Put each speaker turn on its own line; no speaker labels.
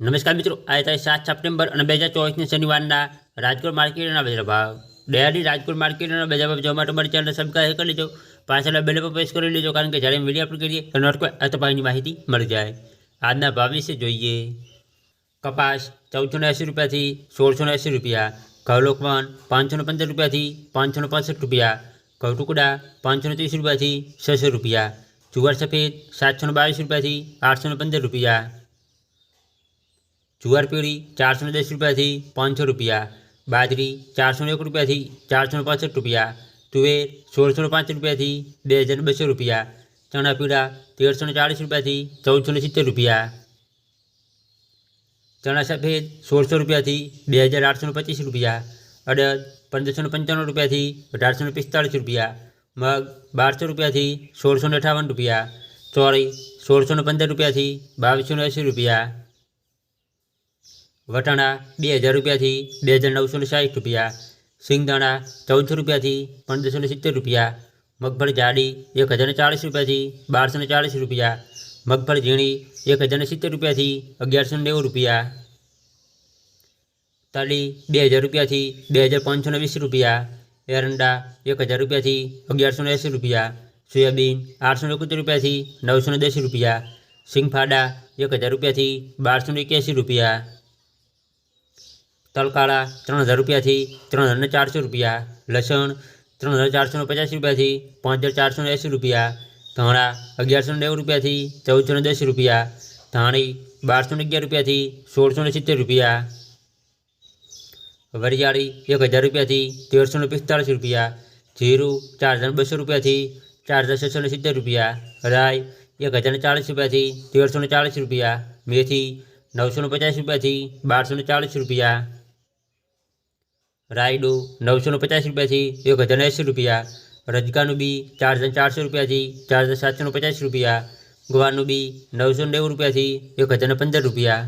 નમસ્કાર મિત્રો આજે તારીખ સાત સપ્ટેમ્બર અને બે હજાર ચોવીસની શનિવારના રાજકોટ માર્કેટના બજાર ભાવ ડેરી રાજકોટ માર્કેટના બજાર ભાવ જોવા માટે મારી ચેનલ સબસ્ક્રાઈબ કરી લેજો પાછળ બેલ પર પ્રેસ કરી લેજો કારણ કે જ્યારે વિડીયો અપલોડ કરીએ તો નોટ કોઈ અતપાઈની માહિતી મળી જાય આજના ભાવ વિશે જોઈએ કપાસ ચૌદસો ને એંસી રૂપિયાથી સોળસો ને એંસી રૂપિયા ઘઉં લોકવન પાંચસો ને પંદર રૂપિયાથી પાંચસો ને પાસઠ રૂપિયા ઘઉં ટુકડા પાંચસો ને ત્રીસ રૂપિયાથી છસો રૂપિયા જુવાર સફેદ સાતસો ને બાવીસ રૂપિયાથી આઠસો ને પંદર રૂપિયા જુવાર પેઢી ચારસો ને દસ રૂપિયાથી પાંચસો રૂપિયા બાજરી ચારસો ને એક રૂપિયાથી ચારસો ને પાસઠ રૂપિયા તુવેર સોળસો ને પાંચ રૂપિયાથી બે હજાર બસો રૂપિયા ચણા પીળા તેરસો ને ચાળીસ રૂપિયાથી ચૌદસો ને સિત્તેર રૂપિયા ચણા સફેદ સોળસો રૂપિયાથી બે હજાર આઠસો ને પચીસ રૂપિયા અડદ પંદરસો ને પંચાણું રૂપિયાથી અઢારસો ને પિસ્તાળીસ રૂપિયા મગ બારસો રૂપિયાથી સોળસો ને અઠાવન રૂપિયા ચોળી સોળસો ને પંદર રૂપિયાથી બાવીસો ને એંસી રૂપિયા વટાણા બે હજાર રૂપિયાથી બે હજાર નવસો ને સાઠ રૂપિયા સિંગદાણા ચૌદસો રૂપિયાથી પંદરસો ને સિત્તેર રૂપિયા મગફળી જાડી એક હજાર ને ચાળીસ રૂપિયાથી બારસો ને ચાળીસ રૂપિયા મગફળી ઝીણી એક હજાર ને સિત્તેર રૂપિયાથી અગિયારસો ને નેવું રૂપિયા તલી બે હજાર રૂપિયાથી બે હજાર પાંચસો ને વીસ રૂપિયા એરંડા એક હજાર રૂપિયાથી અગિયારસો ને એંસી રૂપિયા સોયાબીન આઠસો ને એકોતેર રૂપિયાથી નવસો ને દસ રૂપિયા સિંગફાડા એક હજાર રૂપિયાથી બારસો ને એક્યાસી રૂપિયા તલકાળા ત્રણ હજાર રૂપિયાથી ત્રણ હજાર ને ચારસો રૂપિયા લસણ ત્રણ હજાર ચારસો ને પચાસ રૂપિયાથી પાંચ હજાર ચારસો ને એંસી રૂપિયા ધાણા અગિયારસો ને નેવું રૂપિયાથી ચૌદસો ને દસ રૂપિયા ધાણી બારસો ને અગિયાર રૂપિયાથી સોળસો ને સિત્તેર રૂપિયા વરિયાળી એક હજાર રૂપિયાથી તેરસો ને પિસ્તાળીસ રૂપિયા જીરું ચાર હજાર બસો રૂપિયાથી ચાર હજાર છસો ને સિત્તેર રૂપિયા રાઈ એક હજાર ને ચાળીસ રૂપિયાથી તેરસો ને ચાળીસ રૂપિયા મેથી નવસો ને પચાસ રૂપિયાથી બારસો ને ચાળીસ રૂપિયા રાયડો નવસો ને પચાસ રૂપિયાથી એક હજાર એંસી રૂપિયા, રજગાનું બી ચાર હજાર ચારસો રૂપિયાથી ચાર હજાર સાતસો પચાસ રૂપિયા, ગવારનું બી નવસો નેવું રૂપિયાથી એક હજાર પંદર રૂપિયા.